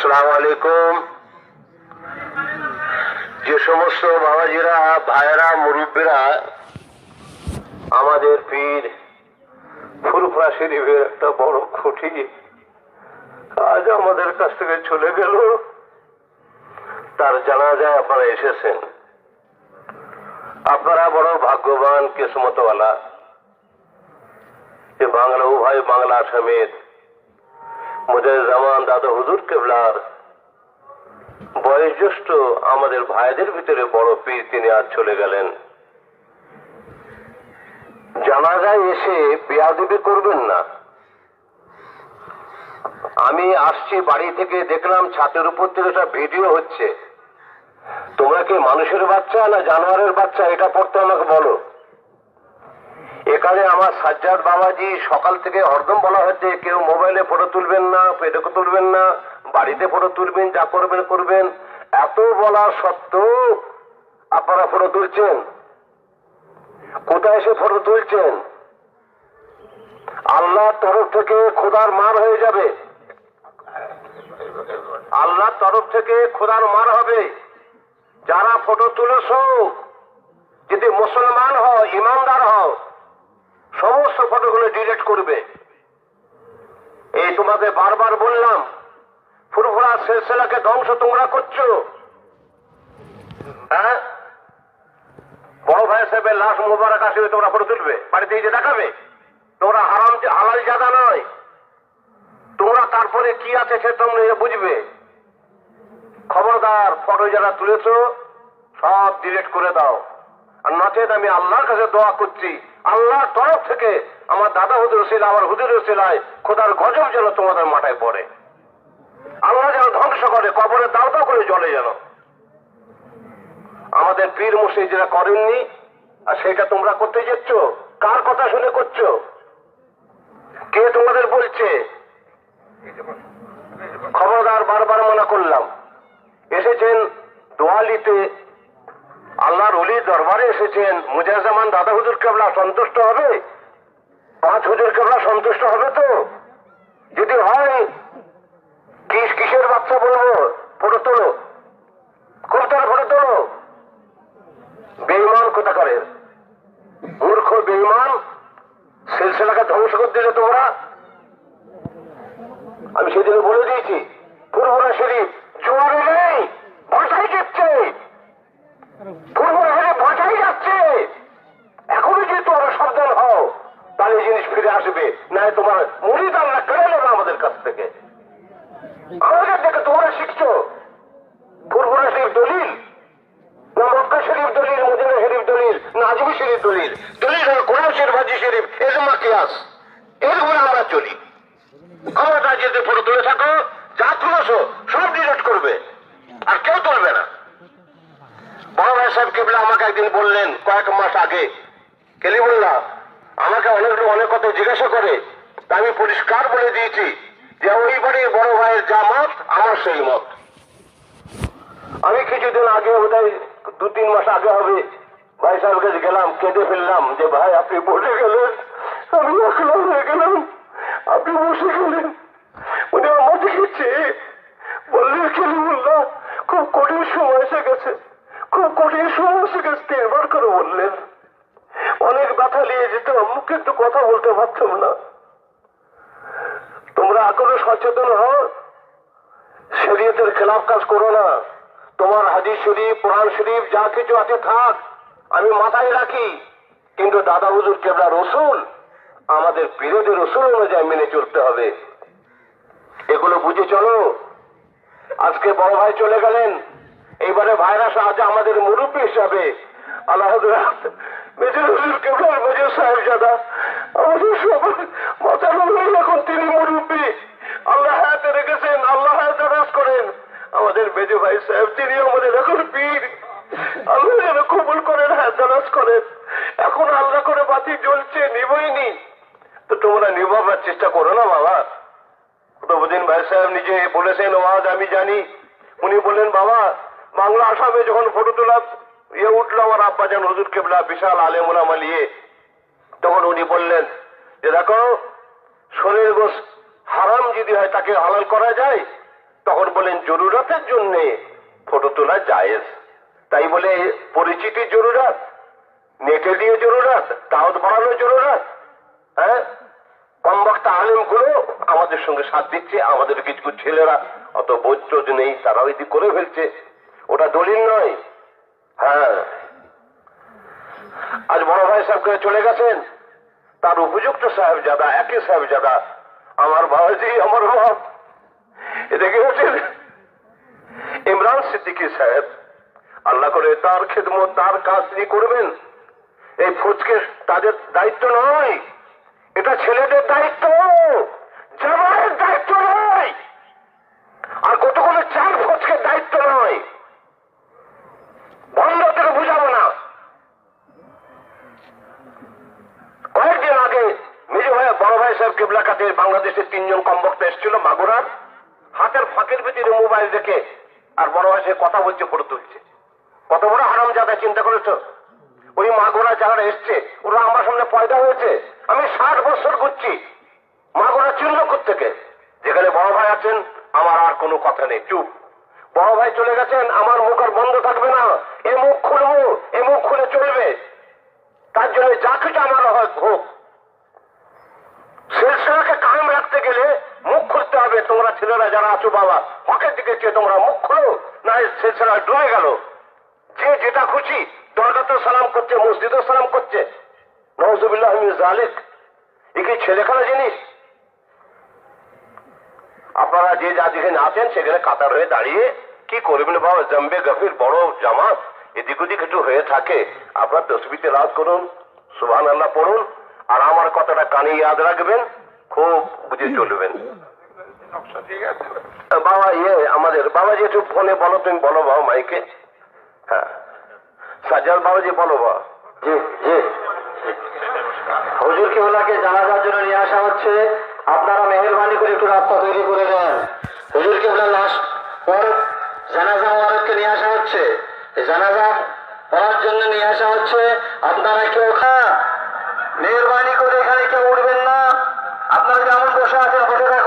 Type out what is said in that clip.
আসসালামু যে সমস্ত বাবাজিরা, ভাইয়েরা, মুরব্বীরা, আমাদের পীর ফুরফুরা শরীফের একটা বড় খুঁটি আজ আমাদের কাছ থেকে চলে গেল। তার জানাজায় আপনারা এসেছেন। আপনারা বড় ভাগ্যবান কিসমতওয়ালা। বাংলা, উভয় বাংলা সমেত জামান দাদা হুজুর কেবলার বয়োজ্যেষ্ঠ আমাদের ভাইদের ভিতরে বড় পীর তিনি আজ চলে গেলেন। জানাজায় এসে বেয়াদবি করবেন না। আমি আসছি বাড়ি থেকে, দেখলাম ছাতের উপর থেকে একটা ভিডিও হচ্ছে। তোমরা কি মানুষের বাচ্চা না জানোয়ারের বাচ্চা? এটা পড়তে আমাকে বলো। এখানে আমার সাজ্জাদ বাবাজি সকাল থেকে হরদম বলা হচ্ছে, কেউ মোবাইলে ফটো তুলবেন না, পেটে তুলবেন না, বাড়িতে ফটো তুলবেন, যা করবেন করবেন। এত বলা সত্ত্বেও আপনারা ফটো তুলছেন? কোথায় এসে ফটো তুলছেন? আল্লাহর তরফ থেকে খোদার মার হয়ে যাবে। আল্লাহর তরফ থেকে খোদার মার হবে। যারা ফটো তুলেছ, যদি মুসলমান হও ইমানদার হও সমস্ত ফটোগুলো ডিলিট করবে। এই তোমাদের বারবার বললাম, ফুরফুরা সিলসিলাকে ধ্বংস তোমরা করছ। হ্যাঁ? বড় ভাই সাহেবের লাশ মোবারক আসবে তোমরা ফটো তুলবে, বাড়িতে গিয়ে দেখাবে। তোমরা হারাম হালাল জাদা নয়। তোমরা তারপরে কি আছে সে তোমরা বুঝবে। খবরদার ফটো যারা তুলেছো, সব ডিলেট করে দাও। আর নচেত আমি আল্লাহর কাছে দোয়া করছি। আল্লাহর তরফ থেকে আমার দাদা হুজুর ছিল আমার হুজুর ছিলায় খোদার গজব যেন তোমাদের মাথায় পড়ে। আল্লাহ যেন ধ্বংস করে, কবরে দাও করে জলে যেন। আমাদের পীর মুসি যেটা করেননি, আর সেটা তোমরা করতে যাচ্ছ, কার কথা শুনে করছ? কে তোমাদের বলছে? খবরদার বারবার মনে করলাম। এসেছেন দোয়ালিতে আল্লাহর অলি দরবারে এসেছেন। মুজাজ্জামান দাদা হুজুর কেবলা সন্তুষ্ট হবে? পাঁচ হুজুর কেবলা সন্তুষ্ট হবে তো? যদি হয়, কিস কিসের বাচ্চা বলব? ফটো তোলো। খুব ফটো তোলো। বেইমান কোথাকারে? মূর্খ বেইমান সিলসিলাকে ধ্বংস করে দিলে তোমরা আমি সেদিন বলে দিয়েছি পূর্বরা শরীফ জোয়ারে নেই ভাষাই যাচ্ছে পূর্বরা শরীফ ভাষাই যাচ্ছে এখনই যদি তোমরা সাবধান হও তাহলে এই জিনিস ফিরে আসবে না তোমার মুড়ি দামরা কেড়ে নেবে আমাদের কাছ থেকে আমাদের দেখে তোমরা শিখছো পূর্বরা শরীফ দলিল না মক্কা শরীফ দলিল মদিনা শরীফ দলিল না আজমি শরীফ দলিল। দলিল হলো কোরআন শরীফ হাজি শরীফ এজমা কিয়াস এর উপরে আমরা চলি। ক্ষমতা যদি ফটো তুলে থাকো, যা তুলেছো, সব ডিলিট করবে। আর কেউ তুলবে না। বড় ভাই সাহেব কেবলা আমাকে একদিন বললেন, কয়েক মাস আগে কেলিমুল্লাহ আমাকে অনেক লোক অনেক কথা জিজ্ঞাসা করে আমি পরিষ্কার বলে দিয়েছি যে ওই বাড়ির বড় ভাইয়ের যা মত, আমার সেই মত। আমি কিছুদিন আগে বোধহয় দু তিন মাস আগে হবে ভাই সাহেবের কাছে গেলাম, কেঁদে ফেললাম যে, ভাই, আপনি বসে গেলেন। আমি একলা হয়ে গেলাম। আপনি বসে গেলেন। উনি আমাকে গেছে বললেন কেলিমুল্লাহ খুব কঠিন সময় এসে গেছে। খুব কঠিন সময় এসে গেছে তিনবার করে বললেন? অনেক ব্যথা নিয়ে যেতাম, কিন্তু কথা বলতে পারতাম না। তোমরা এখনও সচেতন হও। শরীয়তের খেলাফ কাজ করো না। তোমার হাদিস শরীফ, কোরআন শরীফ, যা কিছু আছে থাক। আমি মাথায় রাখি, কিন্তু দাদা হুজুর কেবলা রসুল? আমাদের পীরেদের রসুল অনুযায়ী মেনে চলতে হবে। এগুলো বুঝে চলো। আজকে বড় ভাই চলে গেলেন। এইবারে ভাইরাস আজ আমাদের মুরব্বী হিসাবে। আল্লাহ মেজর হুজুর কেবলার মেজর সাহেব জাদা আমাদের সবার মাথার উপরে এখন তিনি মুরব্বী আল্লাহ হায়াতে রেখেছেন আল্লাহ হায়াতে রাজ করেন আমাদের মেজো ভাই সাহেব তিনি আমাদের এখন পীর আল্লাহ যেন কবুল করেন হায়াত দারাজ করেন এখন আল্লাহ করে বাতি জ্বলছে নিবই নি তো তোমরা নিভাবার চেষ্টা করো না, বাবা। কুতুবুদ্দিন ভাই সাহেব নিজে বলেছেন, ওয়াজ আমি জানি। উনি বললেন, বাবা, বাংলা আসামে যখন ফটো তোলা ইয়ে উঠল, আমার আব্বা যেন হুজুর কেবলা বিশাল আলেম ওলামা নিয়ে, তখন উনি বললেন, যে দেখো, শরীর গোস হারাম যদি হয়, তাকে হালাল করা যায়? তখন বলেন জরুরতের জন্য ফটো তোলা জায়েজ। তাই বলে, পরিচিতি জরুরত, নেটে দিয়ে জরুরত, দাওয়াত বাড়ানো জরুরত হ্যাঁ কম বক্তা আলেমগুলো আমাদের সঙ্গে সাথ দিচ্ছে, আমাদের কিছু ছেলেরা অত বৈদ্য নেই তারাও এদিক করে ফেলছে। ওটা দলিল নয়। হ্যাঁ। আজ বড় ভাই সাহেবকে চলে গেছেন। তার উপযুক্ত সাহেব সাহেবজাদা একই সাহেবজাদা আমার বাবাজি আমার বাপ এদিকে হচ্ছেন ইমরান সিদ্দিকী সাহেব, আল্লাহ করে তার খেদমত, তার কাজ তিনি করবেন। এই ফৌজকে তাদের দায়িত্ব নয়। এটা ছেলেদের দায়িত্ব। জামাইয়ের দায়িত্ব নয়। আর কতগুলো চার ফৌজকে দায়িত্ব নয়। বন্ধ থেকে বুঝাবো না। কয়েকদিন আগে মেজো ভাই বড় ভাই সাহেব কেবলাকাতে বাংলাদেশের তিনজন কমবক্তা এসেছিল মাগুরার। হাতের ফাঁকের ভিতরে মোবাইল দেখে আর বড় ভাই সাহেব কথা বলছে, ফটো তুলছে। কত বড় হারাম জাদা চিন্তা করেছ? ওই মাগুরা যারা এসছে, ওরা আমার সামনে পয়দা হয়েছে। আমি ষাট বছর ঘুরছি। মাগুরা চিনল থেকে যেখানে বড় ভাই আছেন, আমার আর কোনো কথা নেই। চুপ। বড় ভাই চলে গেছেন, আমার মুখ আর বন্ধ থাকবে না। এ মুখ খুলবো, এ মুখ খুলে চলবে। তার জন্য যা কিছু আমার হোক সিলসিলাকে কায়েম রাখতে গেলে মুখ খুলতে হবে। তোমরা ছেলেরা যারা আছো, বাবা, হকের দিকে চেয়ে তোমরা মুখ খুলো, না সিলসিলা ডুবে গেল। যে যেটা খুশি, দরগাতেও সালাম করছে, মসজিদেও সালাম করছে। নজুবিল্লাহ জালেক এ কি ছেলেখানা জিনিস? আপনারা যে যা যেখানে আছেন সেখানে কাতার হয়ে দাঁড়িয়ে কি করবেন বাবা জম্বে গফির বড় জামাত? এদিক ওদিক একটু হয়ে থাকে। আপনার তসবিতে রাজ করুন সুবহান আল্লাহ পড়ুন, আর আমার কথাটা কানে ইয়াদ রাখবেন, খুব বুঝে চলবেন। বাবা ইয়ে আমাদের, বাবা যে একটু ফোনে বলো, তুমি বলো বাবা মাইকে। হ্যাঁ। সাজ্জাদ বাবাজি, বলো বাবা। জি জি। হুজুর কেবলাকে জানাজার জন্য নিয়ে আসা হচ্ছে। আপনারা মেহরবানি করে একটু রাস্তা তৈরি করে দেন। হুজুরকে ওনার লাশ ওয়ারত জানাজা ওয়ারতকে নিয়ে আসা হচ্ছে। জানাজা পড়ার জন্য নিয়ে আসা হচ্ছে। আপনারা কেউ খা মেহরবানি করে এখানে কেউ উঠবেন না। আপনারা যেমন বসে আছেন হোটেল